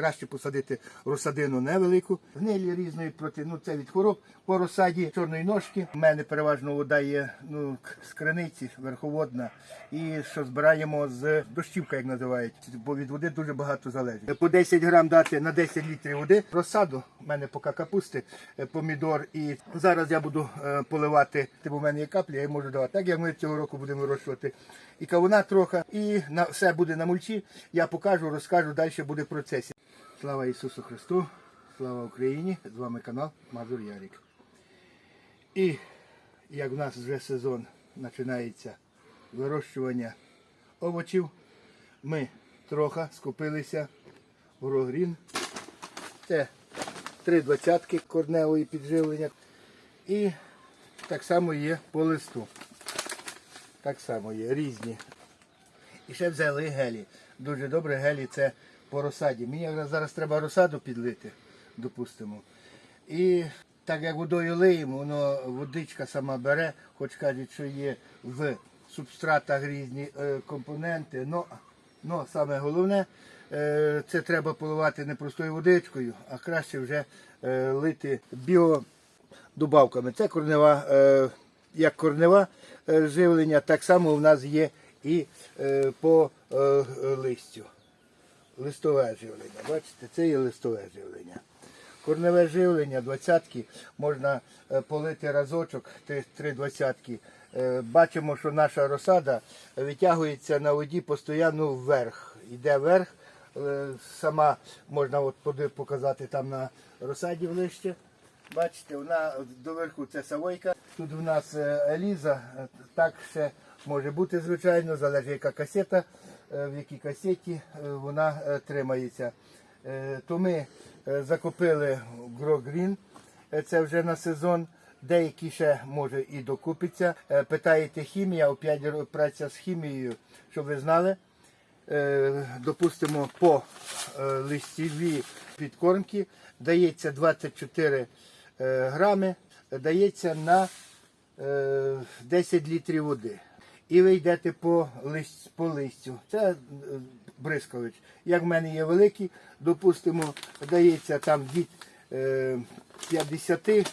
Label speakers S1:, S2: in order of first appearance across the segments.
S1: краще посадити розсадину невелику. Гнилі різної проти, ну це від хвороб по розсаді чорної ножки. У мене переважно вода є ну, з криниці, верховодна. І що збираємо з дощівка, як називають, бо від води дуже багато залежить. По 10 грам дати на 10 літрів води. Розсаду, у мене поки капусти, е, помідор. І зараз я буду е, поливати, бо в мене є каплі, я можу давати. Так як ми цього року будемо вирощувати і кавуна трохи, і на все буде на мульчі. Я покажу, розкажу, далі буде в процесі. Слава Ісусу Христу, слава Україні! З вами канал Мазур Ярік. І як в нас вже сезон починається вирощування овочів, ми трохи скупилися в Рогрін. Це три двадцятки корневої підживлення. І так само є по листу. Так само є різні. І ще взяли гелі. Дуже добре гелі це по розсаді. Мені зараз треба розсаду підлити, допустимо. І так як водою лиємо, воно водичка сама бере, хоч кажуть, що є в субстратах різні е, компоненти. Но, но саме головне, е, це треба поливати не простою водичкою, а краще вже е, лити біодобавками. Це корнева, е, як корнева е, живлення, так само у нас є і е, по е, листю. Листове живлення. Бачите, це є листове живлення. Корневе живлення, двадцятки, можна е, полити разочок, три- двадцятки. Е, Бачимо, що наша розсада витягується на воді постійно вверх. Йде вверх. Е, Сама можна от показати там на розсаді в лище. Бачите, вона доверху це савойка. Тут у нас Еліза, так ще може бути, звичайно, залежить яка касета, в якій касеті е, вона е, тримається. Е, То ми е, закупили Грогрін, це вже на сезон. Деякі ще може і докупиться. Е, Питаєте хімія, опять праця з хімією, щоб ви знали. Е, допустимо, по е, листівій підкормки дається 24 е, грами, дається на е, 10 літрів води. І ви йдете по, лист, по листю. Це е, бризкович. Як в мене є великий, допустимо, дається там від е, 50 е,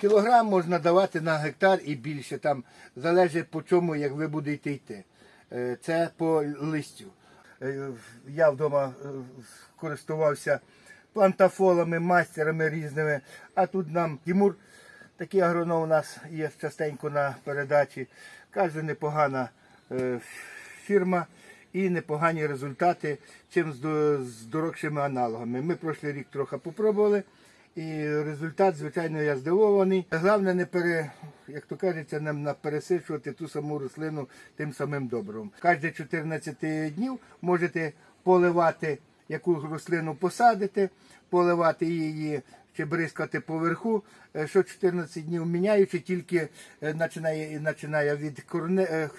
S1: Кілограм можна давати на гектар і більше. Там залежить по чому, як ви будете йти. Е, Це по листю. Е, Я вдома е, користувався плантафолами, мастерами різними. А тут нам Тимур, такий агроном у нас є частенько на передачі. Каже, непогана е, фірма і непогані результати, чим з дорогшими аналогами. Ми прошлий рік трохи попробували. І результат, звичайно, я здивований. Головне не пере, як то кажеться, на пересичувати ту саму рослину тим самим добривом. Кожні 14 днів можете поливати яку рослину посадите, поливати її чи бризкати поверху. Е, Що 14 днів міняючи, тільки е, починає, починає від корне, е,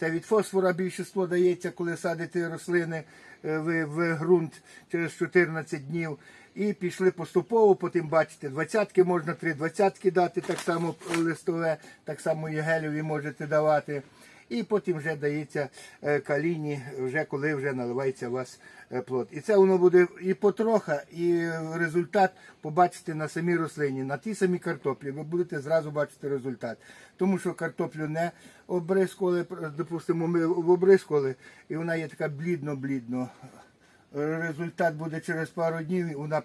S1: це від фосфора більшість дається, коли садите рослини в, в ґрунт через 14 днів. І пішли поступово, потім бачите, двадцятки можна, три двадцятки дати, так само листове, так само і гелеві можете давати. І потім вже дається е, каліні, вже коли вже наливається у вас е, плод. І це воно буде і потроха, і результат побачите на самій рослині, на тій самій картоплі. Ви будете зразу бачити результат. Тому що картоплю не обрискували, допустимо, ми обрискували, і вона є така блідно-блідно. Результат буде через пару днів, вона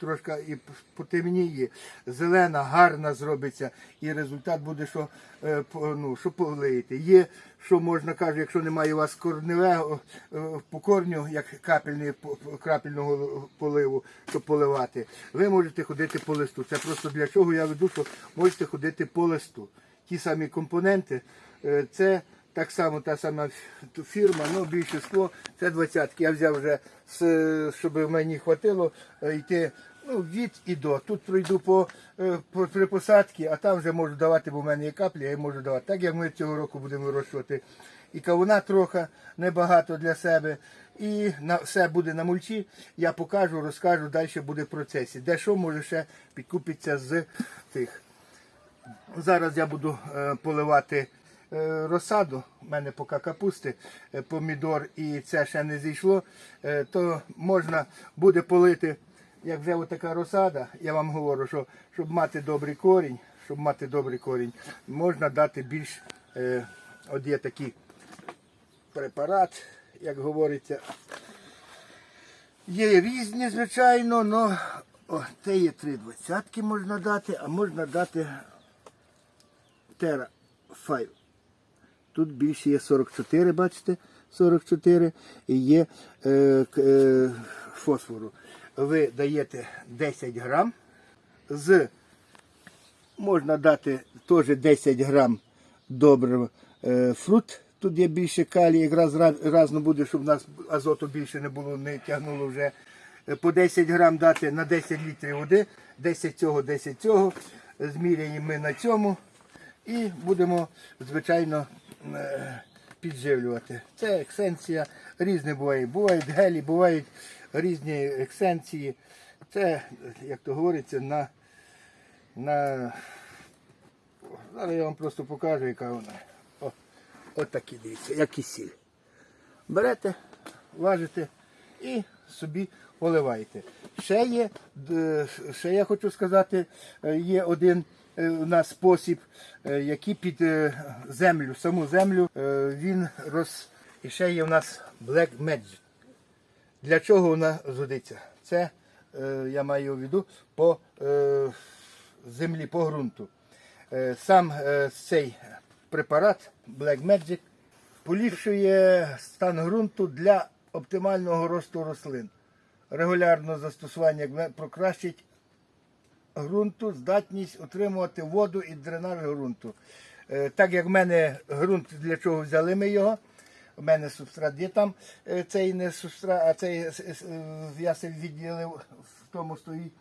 S1: трошки і потемніє, зелена, гарна зробиться, і результат буде, що, е, ну, що полиєте. Є, що можна кажу, якщо немає у вас корневого е, по корню, як капельний, крапельного поливу, щоб поливати, ви можете ходити по листу. Це просто для чого я веду, що можете ходити по листу. Ті самі компоненти, е, це так само та сама фірма, ну більшість це двадцятки. Я взяв вже, щоб мені хватило е, йти ну, від і до. Тут пройду по, е, по при посадці, а там вже можу давати, бо в мене є каплі, я можу давати. Так як ми цього року будемо вирощувати. І кавуна трохи небагато для себе. І на все буде на мульчі. Я покажу, розкажу, далі буде в процесі. Де що може ще підкупитися з тих. Зараз я буду е, поливати розсаду, у мене поки капусти, е, помідор і це ще не зійшло, е, то можна буде полити, як вже така розсада, я вам говорю, що щоб мати добрий корінь, щоб мати добрий корінь, можна дати більш, е, от є такий препарат, як говориться. Є різні, звичайно, але о, те є три двадцятки можна дати, а можна дати Terra 5. Тут більше є 44, бачите, 44 і є е, е, фосфору. Ви даєте 10 грам з можна дати теж 10 грам доброго е, фрут. Тут є більше калію, якраз разно буде, щоб в нас азоту більше не було, не тягнуло вже. Е, По 10 грам дати на 10 літрів води, 10 цього, 10 цього. Зміряємо ми на цьому і будемо, звичайно, підживлювати. Це ексенція, різне буває. Бувають гелі, бувають різні ексенції. Це, як то говориться, на на. Зараз я вам просто покажу, яка вона. О, от такі дивіться, як кисіль. Берете, важите і собі поливаєте. Ще є, ще я хочу сказати, е, є один е, у нас спосіб, е, який під е, землю, саму землю він роз. І ще є у нас Black Magic. Для чого вона згодиться? Це я маю в виду по землі, по ґрунту. Сам цей препарат Black Magic поліпшує стан ґрунту для оптимального росту рослин. Регулярне застосування ґрунту покращить ґрунту здатність отримувати воду і дренаж ґрунту. Е, Так як в мене ґрунт, для чого взяли ми його, у мене субстрат є там, е, цей не субстрат, а цей е, я відділив, в тому стоїть.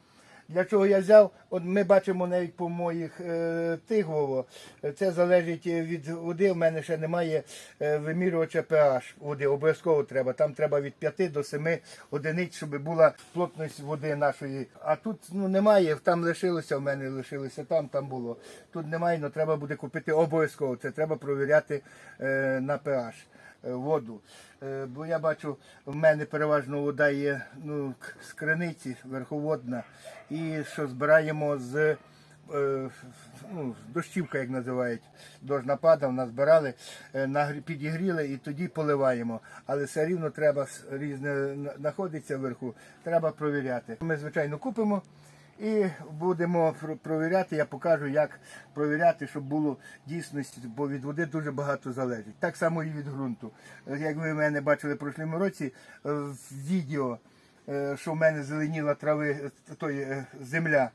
S1: Для чого я взяв? От ми бачимо навіть по моїх е, тих Вово, е, Це залежить від води. У мене ще немає е, вимірювача pH води. Обов'язково треба. Там треба від 5 до 7 одиниць, щоб була плотність води нашої. А тут ну немає. Там лишилося. У мене лишилося там, там було. Тут немає, але треба буде купити обов'язково. Це треба провіряти е, на pH е, воду. Е, Бо я бачу, в мене переважно вода є ну, з криниці верховодна, і що збираємо з е, ну, дощівка, як називають, дощ нападав, назбирали, е, підігріли і тоді поливаємо. Але все рівно треба різне знаходиться вверху, треба провіряти. Ми, звичайно, купимо. І будемо провіряти, я покажу, як провіряти, щоб було дійсності, бо від води дуже багато залежить. Так само і від ґрунту. Як ви мене бачили в прошлому році е, в відео, е, що в мене зеленіла трави, е, той, земля.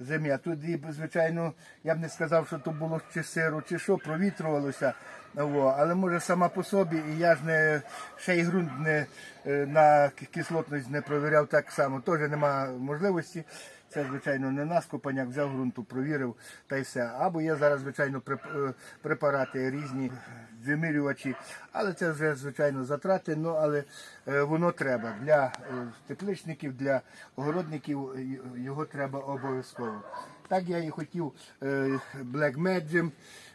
S1: Земля. Тут, звичайно, я б не сказав, що то було чи сиро, чи що, провітрювалося. Во. Але може сама по собі, і я ж не ще й ґрунт не, на кислотність не провіряв так само. Теж нема можливості. Це, звичайно, не наскопаняк, взяв ґрунту, провірив та й все. Або є зараз, звичайно, е, препарати різні вимірювачі, але це вже, звичайно, затрати, ну, але е, воно треба. Для е, тепличників, для огородників його треба обов'язково. Так я і хотів Black Magic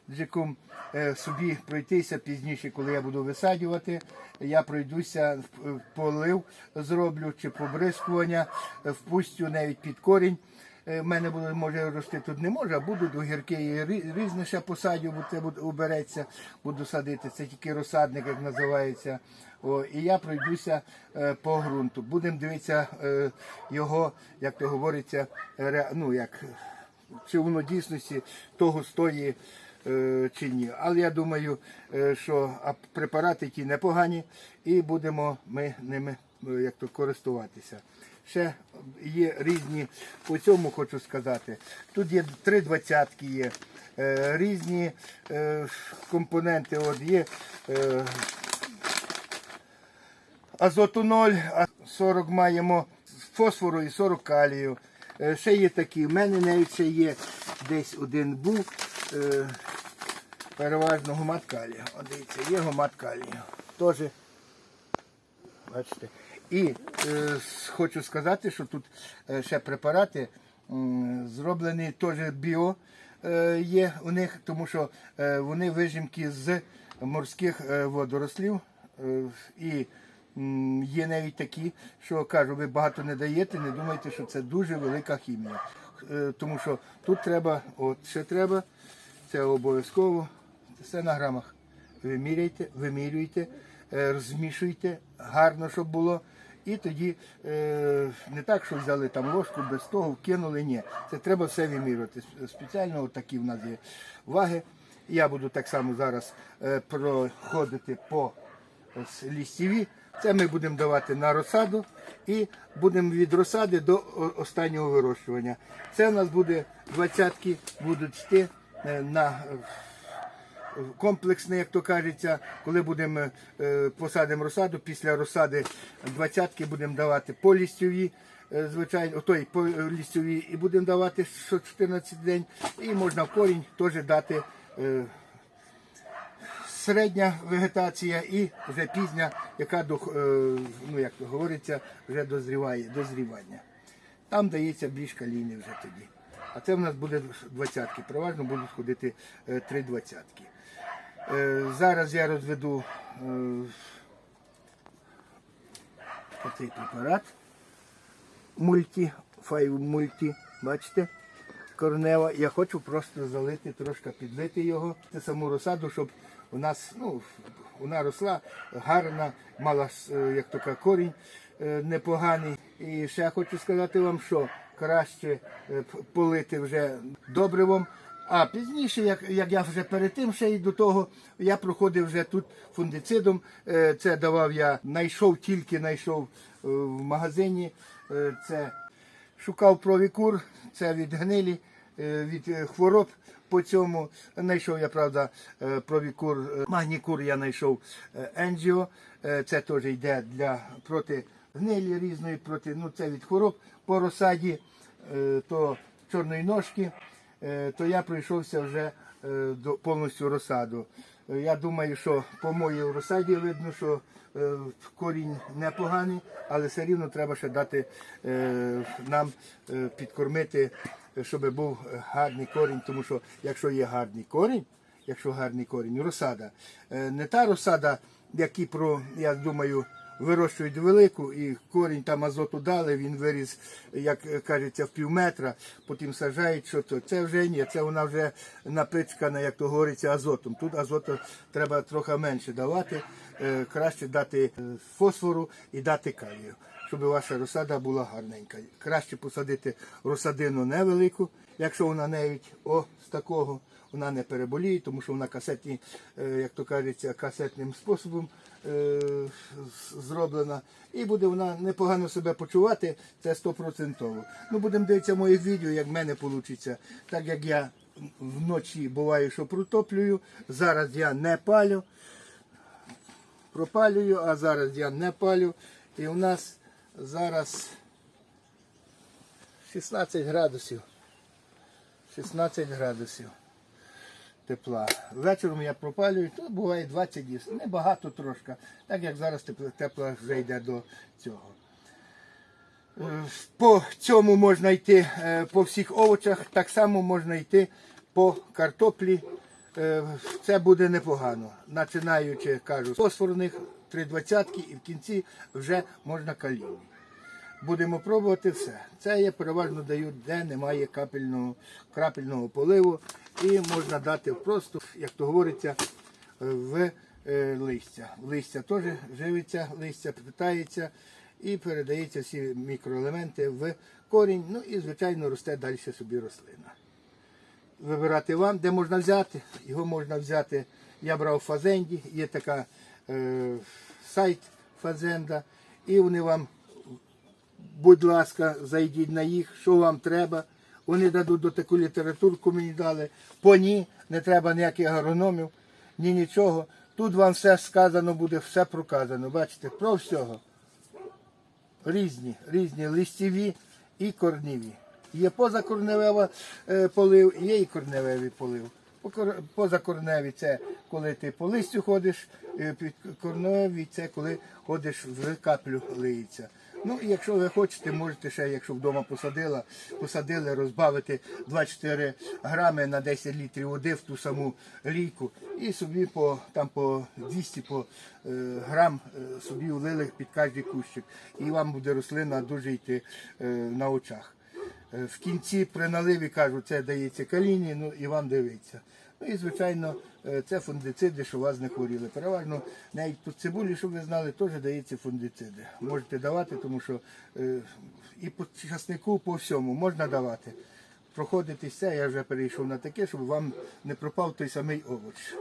S1: джиком е, собі пройтися пізніше, коли я буду висаджувати. Я пройдуся, е, полив зроблю чи побризкування, е, впустю навіть під корінь. В мене буде, може рости тут не може, а будуть огірки різне ще посадю, бо це буде- убереться, буду садити. Це тільки розсадник, як називається. О, і я пройдуся е, по ґрунту. Будемо дивитися е, його, як то говориться, ре, ну як чи воно дійсності того стоїть е, чи ні. Але я думаю, е, що препарати ті непогані, і будемо ми ними е, як то користуватися. Ще є різні, по цьому хочу сказати. Тут є три двадцятки є, е, різні е, компоненти. От є е, азоту 0, а 40 маємо фосфору і 40 калію. Е, Ще є такі. У мене навіть ще є десь один був. Переважно гумат калію. От дивіться, є гумат калію. Теж, бачите. І е, хочу сказати, що тут е, ще препарати м, зроблені теж біо. е, є у них, тому що е, вони вижимки з морських е, водорослів. Е, І є навіть такі, що кажу, ви багато не даєте, не думайте, що це дуже велика хімія. Е, Тому що тут треба, от ще треба, це обов'язково, все на грамах. Виміряйте, вимірюйте, е, розмішуйте, гарно, щоб було. І тоді е, не так, що взяли там ложку, без того вкинули. Ні. Це треба все вимірювати. Спеціально от такі в нас є ваги. Я буду так само зараз е, проходити по лістіві. Це ми будемо давати на розсаду і будемо від розсади до останнього вирощування. Це у нас буде двадцятки, будуть йти на комплексне, як то кажеться, коли будемо е, посадимо розсаду, після розсади двадцятки будемо давати по лістьові, е, звичайно, той по лістьові і будемо давати 14 день. І можна в корінь теж дати е, середня вегетація і вже пізня, яка ну, як говориться, вже дозріває, дозрівання. Там дається більш калійний вже тоді. А це в нас буде двадцятки. Переважно будуть ходити три двадцятки. Е, Зараз я розведу оцей препарат мульті, файв мульті, бачите, корнева. Я хочу просто залити, трошки підлити його, саму розсаду, щоб у нас, ну, вона росла гарна, мала, е, як кажуть, корінь е, непоганий. І ще хочу сказати вам, що краще полити вже добривом. А пізніше, як, як я вже перед тим ще й до того, я проходив вже тут фундицидом. Е, Це давав я, знайшов, тільки знайшов е, в магазині. Е, Це шукав провікур, це від гнилі, від хвороб. По цьому знайшов я, правда, провікур, магнікур я знайшов енджіо. Це теж йде для проти гнилі різної, проти, ну це від хвороб по розсаді, то чорної ножки, то я пройшовся вже е, до повністю розсаду. Е, Я думаю, що по моїй розсаді видно, що е, корінь непоганий, але все рівно треба ще дати е, нам е, підкормити, е, щоб був гарний корінь, тому що якщо є гарний корінь, якщо гарний корінь, розсада, е, не та розсада, які про, я думаю, вирощують велику і корінь там азоту дали, він виріс, як кажеться, в пів метра, потім саджають, що то. Це вже ні, це вона вже напичкана, як то говориться, азотом. Тут азоту треба трохи менше давати, е, краще дати е, фосфору і дати калію, щоб ваша розсада була гарненька. Краще посадити розсадину невелику, якщо вона навіть о, з такого. Вона не переболіє, тому що вона касетні, е, як то кажеться, касетним способом е, зроблена. І буде вона непогано себе почувати, це стопроцентово. Ну, будемо дивитися моїх відео, як в мене вийде. Так як я вночі буваю, що протоплюю, зараз я не палю, пропалюю, а зараз я не палю. І у нас зараз 16 градусів. 16 градусів тепла. Вечором я пропалюю, то буває 20 днів. Небагато трошки, так як зараз тепло, вже йде до цього. Е, По цьому можна йти е, по всіх овочах, так само можна йти по картоплі. Е, Це буде непогано. Починаючи, кажу, з фосфорних 3,20 і в кінці вже можна калійні. Будемо пробувати все. Це я переважно даю, де немає капельного, крапельного поливу. І можна дати просто, як то говориться, в е, листя. Листя теж живиться, листя питається і передається всі мікроелементи в корінь. Ну і, звичайно, росте далі собі рослина. Вибирати вам, де можна взяти. Його можна взяти. Я брав в Фазенді, є така е, сайт Фазенда, і вони вам будь ласка, зайдіть на їх, що вам треба. Вони дадуть до таку літературку мені дали. По ні, не треба ніяких агрономів, ні нічого. Тут вам все сказано буде, все проказано. Бачите, про всього. Різні, різні листіві і корніві. Є позакорневий е, полив, є і корневий полив. Позакорневі це коли ти по листю ходиш, е, під корневі це коли ходиш в каплю лиється. Ну якщо ви хочете, можете ще, якщо вдома посадила, посадили, розбавити 2-4 грами на 10 літрів води в ту саму лійку і собі по там по 200 по, е, грам е, собі влили під кожний кущик. І вам буде рослина дуже йти е, на очах. Е, В кінці при наливі кажу, це дається каліні, ну і вам дивиться. Ну і звичайно, е, це фундициди, що вас не хворіли. Переважно навіть по цибулі, щоб ви знали, теж дається фундициди. Можете давати, тому що е, і по часнику, по всьому можна давати. Проходитись це, я вже перейшов на таке, щоб вам не пропав той самий овоч.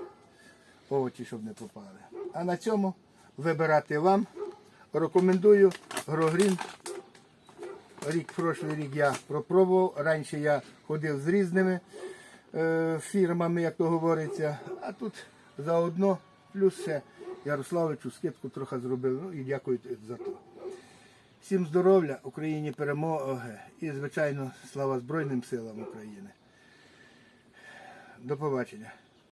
S1: Овочі, щоб не пропали. А на цьому вибирати вам. Рекомендую Грогрін рік, прошлий рік я пропробував. Раніше я ходив з різними фірмами, як то говориться. А тут заодно, плюс ще Ярославичу скидку трохи зробив. Ну і дякую за то. Всім здоров'я, Україні перемоги і, звичайно, слава Збройним силам України. До побачення.